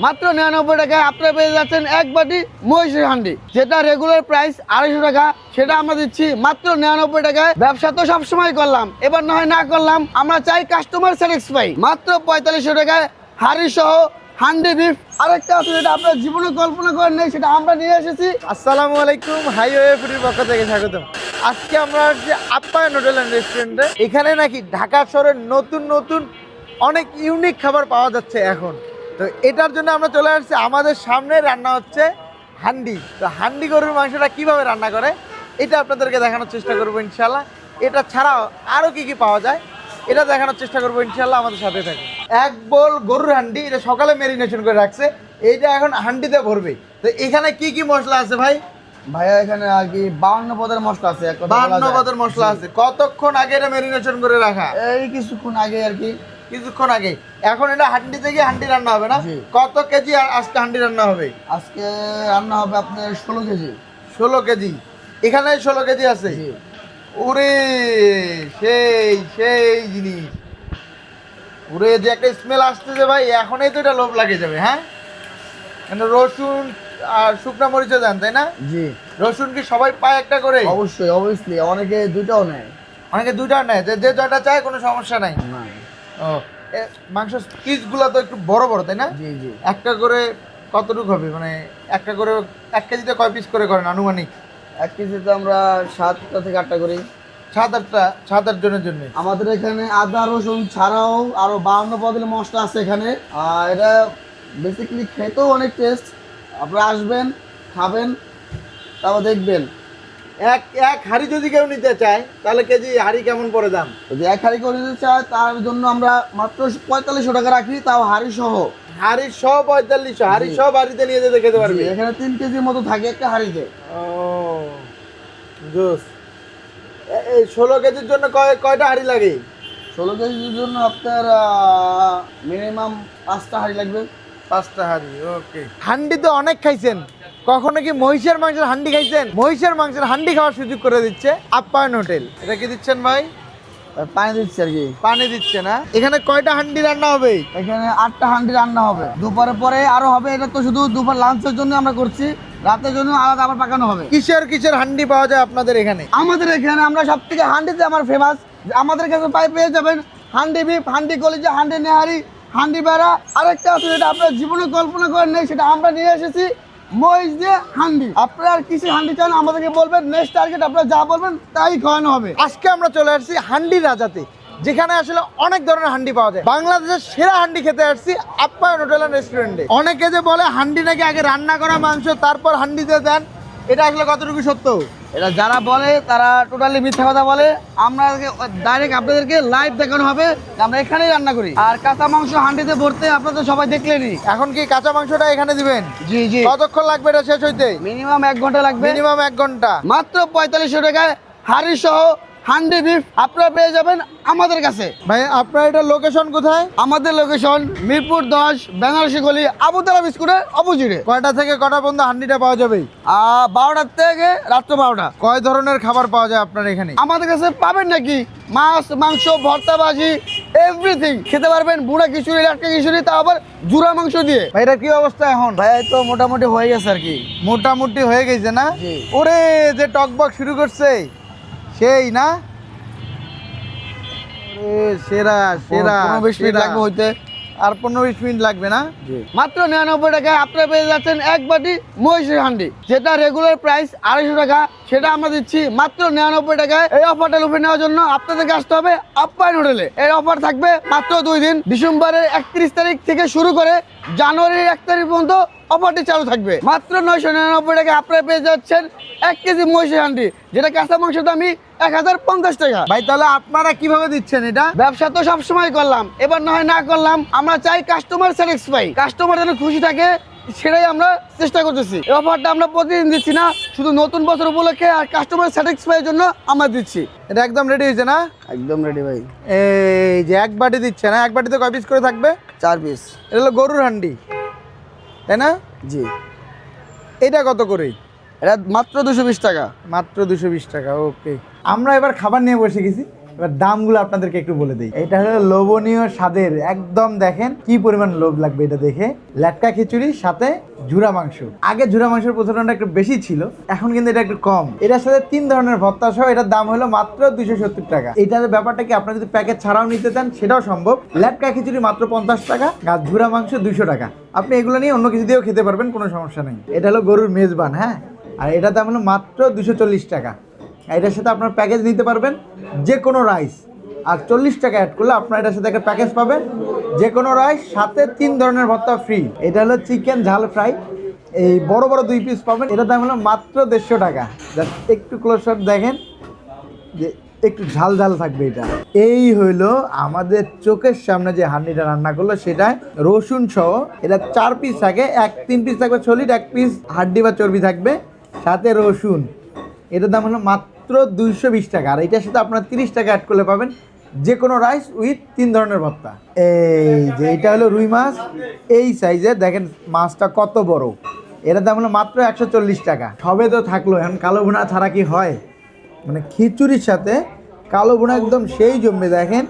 মাত্র নিরানব্বই টাকায় আপনারা পেয়ে যাচ্ছেন এক বাটি মহিষের হান্ডি। যেটা রেগুলার প্রাইস আড়াইশো টাকা, সেটা আমরা দিচ্ছি মাত্র নিরানব্বই টাকায়। ব্যবসা তো সবসময় করলাম, এবার না হয় না করলাম, আমরা চাই কাস্টমার স্যাটিসফাই মাত্র পঁয়তাল্লিশশো টাকায় হাড়ি সহ হান্ডি বিফ আরেকটা আছে যেটা আপনার জীবনে কল্পনা করেন নেই, সেটা আমরা নিয়ে এসেছি। আসসালামু আলাইকুম হাইওয়ে ফুডির পক্ষ থেকে স্বাগতম। আজকে আমরা যে আপ্যায়ন হোটেল অ্যান্ড রেস্টুরেন্টে এখানে নাকি ঢাকা শহরের নতুন নতুন অনেক ইউনিক খাবার পাওয়া যাচ্ছে এখন। তো এটার জন্য আমরা চলে আসছি। আমাদের সামনে রান্না হচ্ছে হান্ডি। তো হান্ডি গরুর মাংসটা কীভাবে রান্না করে এটা আপনাদেরকে দেখানোর চেষ্টা করব ইনশাল্লাহ এটা ছাড়াও আরও কি কি পাওয়া যায় এটা দেখানোর চেষ্টা করব ইনশাল্লাহ আমাদের সাথে থাকে এক বোল গরুর হান্ডি এটা সকালে মেরিনেশন করে রাখছে। এইটা এখন হান্ডিতে ভরবে। তো এখানে কি কি মশলা আছে ভাই? ভাইয়া এখানে আর কি বাউন্ন পদের মশলা আছে যায়। পদের মশলা আছে। কতক্ষণ আগে এটা মেরিনেশন করে রাখা? এই কিছুক্ষণ আগে আর কি কিছুক্ষণ আগে। এখন এটা হান্ডি থেকে হান্ডি রান্না হবে না? কত কেজি আর আজকে হান্ডি রান্না হবে? আজকে রান্না হবে আপনার ষোলো কেজি। ষোলো কেজি। এখানে ষোলো কেজি আছে? ওরে সেই সেই জিনিস। ওরে যে একটা স্মেল আসতেছে ভাই এখনই তো এটা লোভ লাগে যাবে হ্যাঁ? মানে রসুন আর শুকনা মরিচও দেন তাই না? জি। রসুন কি সবাই পায় একটা করে? অবশ্যই অবভিয়াসলি অনেকে দুইটাও নেয়। অনেকে দুইটা নেয়। যে যে জয়টা চায় কোনো সমস্যা নাই। না। মাংস পিসগুলো তো একটু বড় বড় তাই না? জি জি। একটা করে কতটুকু হবে? মানে একটা করে এক কেজিতে কয় পিস করে করেন আনুমানিক? এক কেজিতে আমরা সাতটা থেকে আটটা করি। সাত আটটা সাত আট জনের জন্য? আমাদের এখানে আদা রসুন ছাড়াও আরও বাউন্ন পদের মশলা আছে এখানে। আর এটা বেসিক্যালি খেতেও অনেক টেস্ট আপনারা আসবেন খাবেন তারপর দেখবেন। এক এক হাড়ি যদি কেউ নিতে চায় তাহলে কেজি হাড়ি কেমন পড়ে দাম? যদি এক হাঁড়ি করে নিতে চায় তার জন্য আমরা মাত্র পঁয়তাল্লিশশো টাকা রাখি তাও হাঁড়ি সহ। হাড়ি সব পঁয়তাল্লিশশো হাড়ি জি। সব হাড়িতে নিয়ে যেতে খেতে পারবে? এখানে তিন কেজির মতো থাকে একটা হাঁড়িতে। ও জোস। এই ষোলো কেজির জন্য কয় কয়টা হাড়ি লাগে? ষোলো কেজির জন্য আপনার মিনিমাম পাঁচটা হাঁড়ি লাগবে। পাঁচটা হাড়ি ওকে। হান্ডি তো অনেক খাইছেন? কখনো কি মহিষের মাংসের হান্ডি খাইছেন? মহিষের মাংসের হান্ডি খাওয়ার সুযোগ করে দিচ্ছে আপ্যায়ন হোটেল। এটা কি দিচ্ছেন ভাই? পানি দিচ্ছে আর কি। পানি দিচ্ছে না। এখানে কয়টা হান্ডি রান্না হবে? এখানে আটটা হান্ডি রান্না হবে। দুপুরে পরে আরও হবে এটা তো শুধু দুপুর লাঞ্চের জন্য আমরা করছি। রাতের জন্য আলাদা আবার পাকানো হবে। কিসের কিসের হান্ডি পাওয়া যায় আপনাদের এখানে? আমাদের এখানে আমরা সব থেকে হান্ডিতে আমার ফেমাস আমাদের কাছে পাই পেয়ে যাবেন হান্ডি বিপ হান্ডি কলিজা হান্ডি নেহারি হান্ডি বেড়া। আরেকটা আছে যেটা আপনার জীবনে কল্পনা করেন নেই সেটা আমরা নিয়ে এসেছি। যা বলবেন, তাই হবে। আজকে আমরা চলে আসছি হান্ডি রাজাতে, যেখানে আসলে অনেক ধরনের হান্ডি পাওয়া যায়। সেরা হান্ডি খেতে আসছি হোটেল অনেকে যে বলে, হান্ডি নাকি আগে রান্না করা মাংস, তারপর হান্ডিতে দেন, এটা আসলে কতটুকু সত্য? এটা যারা বলে তারা টোটালি মিথ্যা কথা বলে। আমরা ডাইরেক্ট আপনাদেরকে লাইভ দেখানো হবে। আমরা এখানেই রান্না করি। আর কাঁচা মাংস হান্ডিতে ভরতে আপনারা তো সবাই দেখলেনই। এখন কি কাঁচা মাংসটা এখানে দিবেন? জি জি। কতক্ষণ লাগবে এটা শেষ হইতে? মিনিমাম এক ঘণ্টা লাগবে। মিনিমাম এক ঘণ্টা। মাত্র পঁয়তাল্লিশশো টাকায় হাড়ি সহ হান্ডি বিফ আপনারা পেয়ে যাবেন আমাদের কাছে। ভাই আপনার এটা লোকেশন কোথায়? আমাদের লোকেশন মিরপুর দশ বেনারসি গলি আবুতলা বিস্কুটের অপোজিটে কয়টা থেকে কটা পর্যন্ত হান্ডিটা পাওয়া যাবে? বারোটার থেকে রাত্র বারোটা। কয় ধরনের খাবার পাওয়া যায় আপনার এখানে? আমাদের কাছে পাবেন নাকি? মাছ মাংস ভর্তা ভাজি এভরিথিং খেতে পারবেন বুড়া খিচুড়ি লাটকা খিচুড়ি তা আবার জুড়া মাংস দিয়ে। ভাই এটা কি অবস্থা এখন? ভাই তো মোটামুটি হয়ে গেছে আর কি। মোটামুটি হয়ে গেছে না? ওরে যে টকবক শুরু করছে। সেই না? সেরা সেরা পনেরো বিশ মিনিট লাগবে হইতে। আর পনেরো বিশ মিনিট লাগবে না? মাত্র নিরানব্বই টাকায় আপনারা পেয়ে যাচ্ছেন এক বাটি মহিষের হান্ডি। যেটা রেগুলার প্রাইস আড়াইশো টাকা সেটা আমরা দিচ্ছি মাত্র নিরানব্বই টাকায়। এই অফারটা লুফে নেওয়ার জন্য আপনাদেরকে আসতে হবে আপ্যায়ন হোটেলে এই অফার থাকবে মাত্র দুই দিন। ডিসেম্বরের একত্রিশ তারিখ থেকে শুরু করে জানুয়ারির এক তারিখ পর্যন্ত অফারটি চালু থাকবে। মাত্র নয়শো নিরানব্বই টাকা আপনারা পেয়ে যাচ্ছেন এক কেজি মহিষের হান্ডি যেটা কাঁচা মাংসের দামি এক হাজার পঞ্চাশ টাকা। ভাই তাহলে আপনারা কীভাবে দিচ্ছেন এটা? ব্যবসা তো সবসময় করলাম এবার নয় না করলাম আমরা চাই কাস্টমার স্যাটিসফাই কাস্টমার যেন খুশি থাকে সেটাই আমরা চেষ্টা করতেছি। এই অফারটা আমরা প্রতিদিন দিচ্ছি না শুধু নতুন বছর উপলক্ষে আর কাস্টমার স্যাটিসফাই জন্য আমরা দিচ্ছি। এটা একদম রেডি হয়েছে না? একদম রেডি ভাই। এই যে এক বাটি দিচ্ছে না এক বাটিতে কয় পিস করে থাকবে? চার পিস এটা হলো গরুর হান্ডি তাই না? জি। এটা কত করে? এটা মাত্র দুশো বিশ টাকা। মাত্র দুশো বিশ টাকা ওকে আমরা এবার খাবার নিয়ে বসে গেছি। এবার দামগুলো আপনাদেরকে একটু বলে দিই। এটা হলো লোভনীয় স্বাদের। একদম দেখেন কি পরিমাণ লোভ লাগবে এটা দেখে। ল্যাটকা খিচুড়ি, সাথে ঝুরা মাংস। আগে ঝুরা মাংসের প্রচলনটা একটু বেশি ছিল, এখন কিন্তু এটা একটু কম। এটার সাথে তিন ধরনের ভর্তা সহ এটার দাম হলো মাত্র দুইশো সত্তর টাকা। এটার ব্যাপারটা কি আপনারা যদি প্যাকেট ছাড়াও নিতে চান, সেটাও সম্ভব। ল্যাটকা খিচুড়ি মাত্র পঞ্চাশ টাকা আর ঝুরা মাংস দুইশো টাকা। আপনি এগুলো নিয়ে অন্য কিছু দিয়েও খেতে পারবেন, কোনো সমস্যা নেই। এটা হলো গরুর মেজবান হ্যাঁ? আর এটার দাম হলো মাত্র দুশো চল্লিশ টাকা। এটার সাথে আপনার প্যাকেজ নিতে পারবেন যে কোনো রাইস আর চল্লিশ টাকা অ্যাড করলে আপনার এটার সাথে একটা প্যাকেজ পাবেন। যে কোনো রাইস সাথে তিন ধরনের ভর্তা ফ্রি এটা হলো চিকেন ঝাল ফ্রাই এই বড় বড় দুই পিস পাবেন। এটার দাম হলো মাত্র দেড়শো টাকা। জাস্ট একটু ক্লোজ আপ দেখেন যে একটু ঝাল ঝাল থাকবে এটা। এই হইল আমাদের চোখের সামনে যে হান্ডিটা রান্না করল সেটা রসুন সহ এটা চার পিস থাকে। এক, তিন পিস থাকবে ছলিট এক পিস হাড্ডি বা চর্বি থাকবে। সাথে রসুন। এটার দাম হলো মাত্র দুইশো বিশ টাকা। আর এটার সাথে আপনার তিরিশ টাকা অ্যাড করলে পাবেন যে কোনো রাইস উইথ তিন ধরনের ভর্তা। এই যে এটা হলো রুই মাছ, এই সাইজের দেখেন মাছটা কত বড়। এটার দাম হলো মাত্র একশো চল্লিশ টাকা। সবে তো থাকল, এখন কালো ভুনা ছাড়া কি হয়? মানে খিচুড়ির সাথে কালো বোনা একদম সেই জমবে, দেখেন।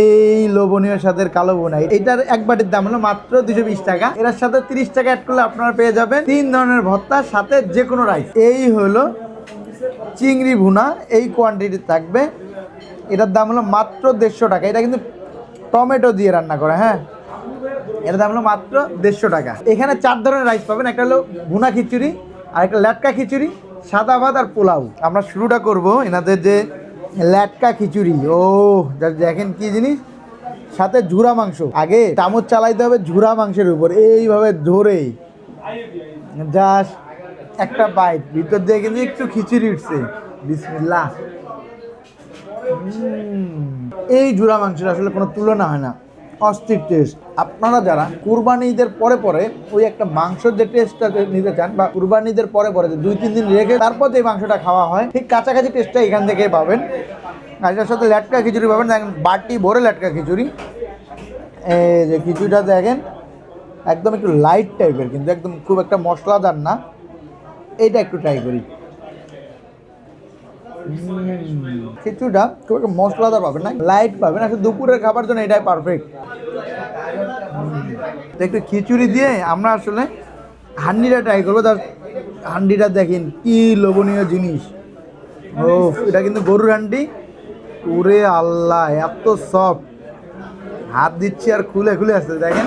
এই লোভনীয় স্বাদের কালো বোনা এটার এক বাটির দাম হলো মাত্র দুশো বিশ টাকা। এটার সাথে তিরিশ টাকা অ্যাড করলে আপনারা পেয়ে যাবেন তিন ধরনের ভর্তার সাথে যে কোনো রাইস এই হলো চিংড়ি ভুনা, এই কোয়ান্টিটি থাকবে। এটার দাম হলো মাত্র দেড়শো টাকা। এটা কিন্তু টমেটো দিয়ে রান্না করা হ্যাঁ? এটার দাম হলো মাত্র দেড়শো টাকা। এখানে চার ধরনের রাইস পাবেন। একটা হলো ভুনা খিচুড়ি, আর একটা ল্যাটকা খিচুড়ি, সাদা ভাত আর পোলাও। আমরা শুরুটা করব এনাদের যে ল্যাটকা খিচুড়ি। ও দেখেন কি জিনিস? সাথে ঝুরা মাংস। আগে চামচ চালাইতে হবে ঝুরা মাংসের উপর। এইভাবে ধরে জাস্ট একটা বাইট, ভিতর দিয়ে কিন্তু একটু খিচুড়ি উঠছে। বিসমিল্লাহ। এই জোড়া মাংসের আসলে কোনো তুলনা হয় না। অস্থির টেস্ট আপনারা যারা কুরবানি ঈদের পরে পরে ওই একটা মাংসের যে টেস্টটা নিতে চান বা কুরবানি ঈদের পরে পরে যে দুই, তিন দিন রেখে তারপর যে মাংসটা খাওয়া হয়, ঠিক কাছাকাছি টেস্টটা এখান থেকেই পাবেন। আর এটার সাথে ল্যাটকা খিচুড়ি পাবেন, দেখেন বাটি ভরে ল্যাটকা খিচুড়ি। এই যে খিচুড়িটা দেখেন, একদম একটু লাইট টাইপের কিন্তু একদম খুব একটা মশলাদার না। এইটা একটু ট্রাই করি। খিচুড়িটা খুব একটা মশলাদার পাবেন না লাইট পাবেন আসলে দুপুরের খাবার জন্য এটাই পারফেক্ট একটু খিচুড়ি দিয়ে আমরা আসলে হান্ডিটা ট্রাই করব। তার হান্ডিটা দেখেন কি লোভনীয় জিনিস। ও এটা কিন্তু গরুর হান্ডি। ওরে আল্লাহ, এত সফট হাত দিচ্ছি আর খুলে খুলে আসতেছে, দেখেন?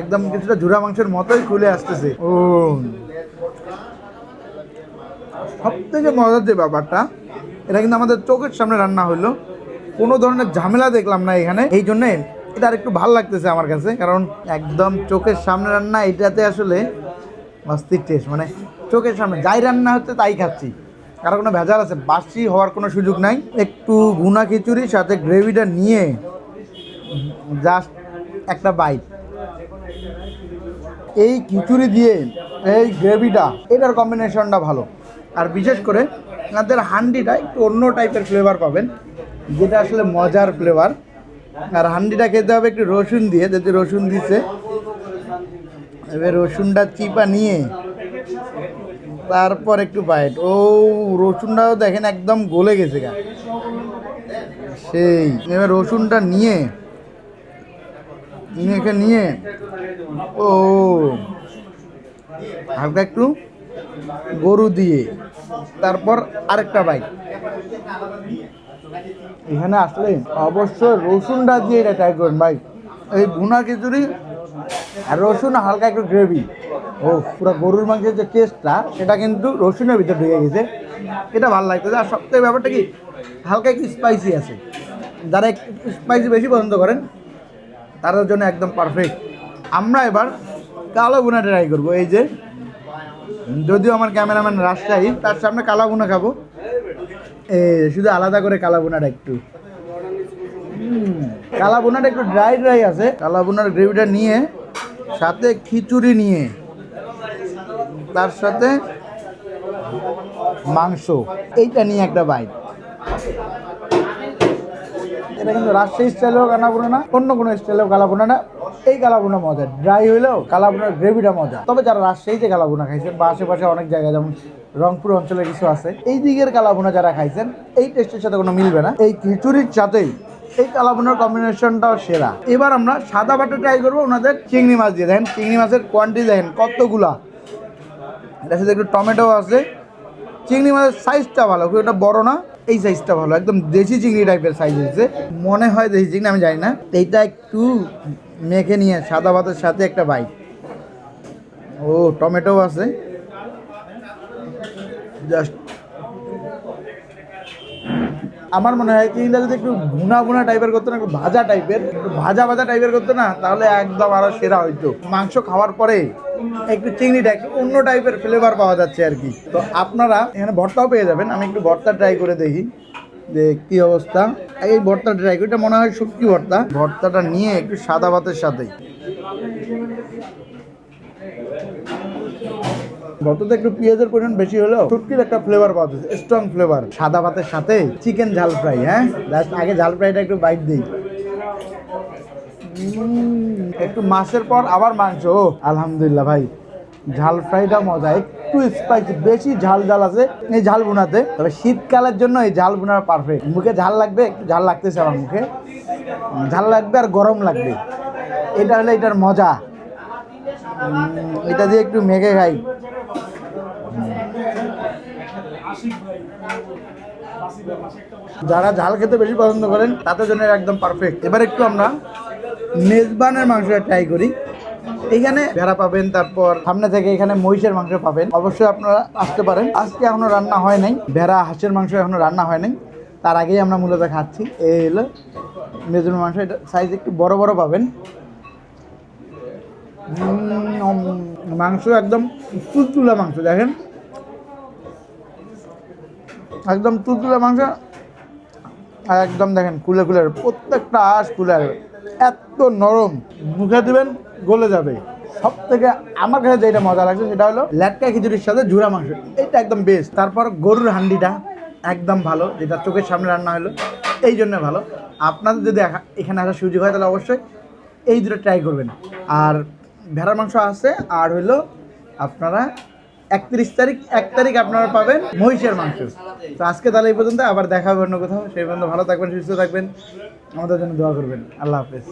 একদম কিছুটা ঝুরা মাংসের মতোই খুলে আসতেছে। ও সব থেকে মজার যে ব্যাপারটা, এটা কিন্তু আমাদের চোখের সামনে রান্না হলো কোনো ধরনের ঝামেলা দেখলাম না এখানে। এই জন্যে এটা আর একটু ভালো লাগতেছে আমার কাছে, কারণ একদম চোখের সামনে রান্না, এটাতে আসলে অস্থির টেস্ট মানে চোখের সামনে যাই রান্না হচ্ছে তাই খাচ্ছি। কারও কোনো ভেজাল আছে, বাসি হওয়ার কোনো সুযোগ নাই। একটু ভুনা খিচুড়ি, সাথে গ্রেভিটা নিয়ে জাস্ট একটা বাইট এই খিচুড়ি দিয়ে, এই গ্রেভিটা এটার কম্বিনেশনটা ভালো। আর বিশেষ করে আপনাদের হান্ডিটা একটু অন্য টাইপের ফ্লেভার পাবেন, যেটা আসলে মজার ফ্লেভার আর হান্ডিটা খেতে হবে একটু রসুন দিয়ে যদি রসুন দিছে। এবার রসুনটা চিপা নিয়ে, তারপর একটু বাইট ও, রসুনটাও দেখেন একদম গলে গেছে গা। সেই, এবার রসুনটা নিয়ে নিয়ে নিয়ে, ও, হালকা একটু গরু দিয়ে। তারপর আরেকটা বাইক। এখানে আসলে অবশ্যই রসুনটা দিয়ে এটা ট্রাই করুন ভাই। এই ভুনা খিচুড়ি আর রসুন হালকা একটু গ্রেভি ও, পুরো গরুর মাংসের যে টেস্টটা সেটা কিন্তু রসুনের ভিতরে ঢুকে গেছে। এটা ভালো লাগতেছে। আর সবথেকে ব্যাপারটা কি, হালকা একটু স্পাইসি আছে। যারা একটু স্পাইসি বেশি পছন্দ করেন, তাদের জন্য একদম পারফেক্ট আমরা এবার কালো বুনা ট্রাই করব। এই যে যদিও আমার ক্যামেরাম্যান রাজশাহী, তার সামনে কালা বুনা খাব। এ, শুধু আলাদা করে কালাবুনাটা একটু। কালাবুনাটা কালা বুনাটা একটু ড্রাই ড্রাই আছে। কালাবুনার গ্রেভিটা নিয়ে, সাথে খিচুড়ি নিয়ে, তার সাথে মাংস। এইটা নিয়ে একটা বাইট এটা কিন্তু রাজশাহী স্টাইলেও কানা বোনা না, অন্য কোনো স্টাইলেও কালা বোনা না। এই কালাবুনা মজা ড্রাই হইলেও কালাবুনার গ্রেভিটা মজা। তবে যারা রাজশাহীতে কালাবুনা খাইছেন বা আশেপাশে অনেক জায়গায় যেমন রংপুর অঞ্চলে কিছু আছে, এই দিকের কালাবুনা যারা খাইছেন, এই টেস্টের সাথে কোনো মিলবে না। এই খিচুড়ির সাথেই এই কালাবুনার কম্বিনেশনটাও সেরা। এবার আমরা সাদা বাটা ট্রাই করব, ওনাদের চিংড়ি মাছ দিয়ে। দেখেন, চিংড়ি মাছের কোয়ান্টিটি দেখেন, কতগুলা। এটার সাথে একটু টমেটো আছে। চিংড়ি মাছের সাইজটা ভালো, খুব একটা বড় না। এই সাইজটা ভালো, একদম দেশি চিংড়ি টাইপের সাইজ হয়েছে। মনে হয় দেশি চিংড়ি, আমি জানি না। এইটা একটু মেখে নিয়ে, সাদা ভাতের সাথে একটা বাইক ও, টমেটো আছে। জাস্ট আমার মনে হয় চিংড়িটা যদি একটু ভুনা ভুনা টাইপের করতো না, একটু ভাজা টাইপের ভাজা ভাজা টাইপের করতো না, তাহলে একদম আরও সেরা হইতো। মাংস খাওয়ার পরে একটু চিংড়িটা একটু অন্য টাইপের ফ্লেভার পাওয়া যাচ্ছে আর কি। তো আপনারা এখানে ভর্তাও পেয়ে যাবেন, আমি একটু ভর্তা ট্রাই করে দেখি, যে কি অবস্থা। এই ভর্তা ট্রাই করি মনে হয় শুটকি ভর্তা। ভর্তাটা নিয়ে একটু সাদা ভাতের সাথেই ভর্তাতে একটু পেঁয়াজের পরিমাণ বেশি হলেও শুটকির একটা ফ্লেভার পাওয়া যাচ্ছে স্ট্রং ফ্লেভার সাদা ভাতের সাথে চিকেন ঝাল ফ্রাই হ্যাঁ? জাস্ট আগে ঝাল ফ্রাইটা একটু বাইট দিই। একটু মাছের পর আবার মাংস। আলহামদুলিল্লাহ ভাই। ঝাল ফ্রাইটা মজা। একটু স্পাইসি বেশি ঝাল ঝাল আছে এই ঝাল বোনাতে। তবে শীতকালের জন্য এই ঝাল বোনা পারফেক্ট মুখে ঝাল লাগবে, একটু ঝাল লাগতেছে আমার মুখে। ঝাল লাগবে আর গরম লাগবে। এটা হলো এটার মজা। এটা দিয়ে একটু মেঘে খাই। যারা ঝাল খেতে বেশি পছন্দ করেন, তাদের জন্য একদম পারফেক্ট এবার একটু আমরা মেজবানের মাংসটা ট্রাই করি। এখানে ভেড়া পাবেন, তারপর সামনে থেকে এখানে মহিষের মাংস পাবেন। অবশ্যই আপনারা আসতে পারেন। আজকে এখনও রান্না হয় নাই। ভেড়া, হাঁসের মাংস এখনও রান্না হয় নাই। তার আগেই আমরা মূলত খাচ্ছি। এই হলো মেজবানের মাংস। এটা সাইজ একটু বড় বড় পাবেন। মাংস একদম তুলতুলা মাংস, দেখেন। একদম তুলতুলা মাংস। আর একদম দেখেন, কুলে কুলে, প্রত্যেকটা আঁশ কুলে। আসবে এত নরম। মুখে দিবেন, গলে যাবে। সব থেকে আমার কাছে যেটা মজা লাগছে সেটা হলো ল্যাটকা খিচুড়ির সাথে ঝুরা মাংস। এটা একদম বেস্ট তারপর গরুর হান্ডিটা একদম ভালো, যেটা চোখের সামনে রান্না হলো, এই জন্য ভালো। আপনাদের যদি এখানে আসার সুযোগ হয় তাহলে অবশ্যই এই দুটো ট্রাই করবেন। আর ভেড়ার মাংস আছে, আর হইল আপনারা একত্রিশ তারিখ, এক তারিখ আপনারা পাবেন মহিষের মাংস। তো আজকে তাহলে এই পর্যন্ত, আবার দেখা হবে অন্য কোথাও। সেই পর্যন্ত ভালো থাকবেন, সুস্থ থাকবেন। আমাদের জন্য দোয়া করবেন। আল্লাহ হাফেজ।